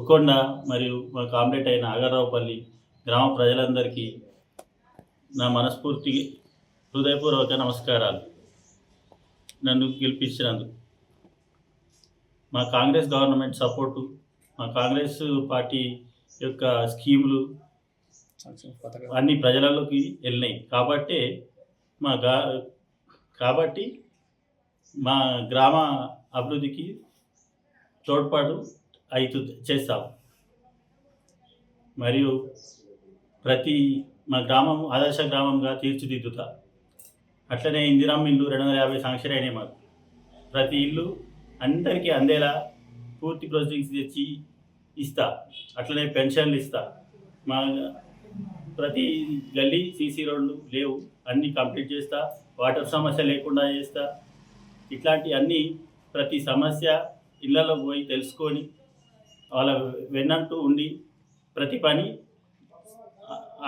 కొక్కొండ మరియు మా కామ్రేడ్ అయిన అగర్రావుపల్లి గ్రామ ప్రజలందరికీ నా మనస్ఫూర్తి హృదయపూర్వక నమస్కారాలు. నన్ను గెలిపించినందుకు. మా కాంగ్రెస్ గవర్నమెంట్ సపోర్టు మా కాంగ్రెస్ పార్టీ యొక్క స్కీములు అన్ని ప్రజలలోకి వెళ్ళినాయి. కాబట్టే మా గా కాబట్టి మా గ్రామ అభివృద్ధికి తోడ్పాటు అవుతుంది చేస్తాం. మరియు ప్రతి మా గ్రామం ఆదర్శ గ్రామంగా తీర్చిదిద్దుతా. అట్లనే ఇందిరామ్ ఇల్లు రెండు వందల యాభై సంవత్సరాలు అయినాయి మాకు. ప్రతి ఇల్లు అందరికీ అందేలా పూర్తి ప్రొసీడింగ్స్ తెచ్చి ఇస్తా. అట్లనే పెన్షన్లు ఇస్తా. మా ప్రతి గల్లీ సీసీ రోడ్లు లేవు. అన్నీ కంప్లీట్ చేస్తా. వాటర్ సమస్య లేకుండా చేస్తా. ఇట్లాంటి అన్నీ ప్రతి సమస్య ఇళ్ళలో పోయి తెలుసుకొని వాళ్ళ వెన్నంటూ ఉండి ప్రతి పని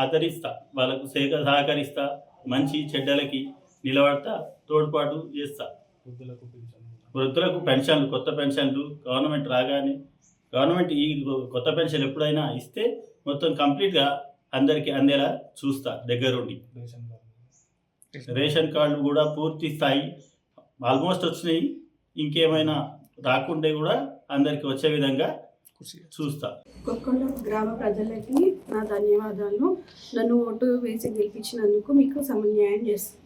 ఆదరిస్తా. వాళ్ళకు సేక సహకరిస్తా. మంచి చెడ్డలకి నిలబడతా తోడ్పాటు చేస్తా. వృద్ధులకు పెన్షన్లు కొత్త పెన్షన్లు గవర్నమెంట్ రాగానే గవర్నమెంట్ ఈ కొత్త పెన్షన్ ఎప్పుడైనా ఇస్తే మొత్తం కంప్లీట్గా అందరికీ అందేలా చూస్తా దగ్గరుండి. రేషన్ కార్డులు కూడా పూర్తి స్థాయి ఆల్మోస్ట్ వచ్చినాయి. ఇంకేమైనా రాకుంటే కూడా అందరికి వచ్చే విధంగా చూస్తా. కొక్కొండ గ్రామ ప్రజలకి నా ధన్యవాదాలు. నన్ను ఓటు వేసి గెలిపించినందుకు మీకు సమన్యాయం చేస్తాను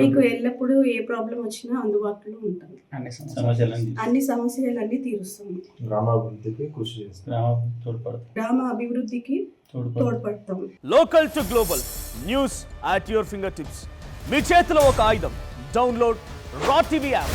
మీకు ఎల్లప్పుడూ ఏ ప్రాబ్లం వచ్చినా అందుబాటులో ఉంటాను. సమస్యలన్నీ అన్ని సమస్యలన్నీ తీరుస్తాము గ్రామాభివృద్ధికి కృషి చేస్తారు గ్రామం తోడ్పడతా. గ్రామ అభివృద్ధికి తోడ్పడతా. Local to global news at your fingertips మీ చేతిలో ఒక ఆయుధం. డౌన్లోడ్ రా TV app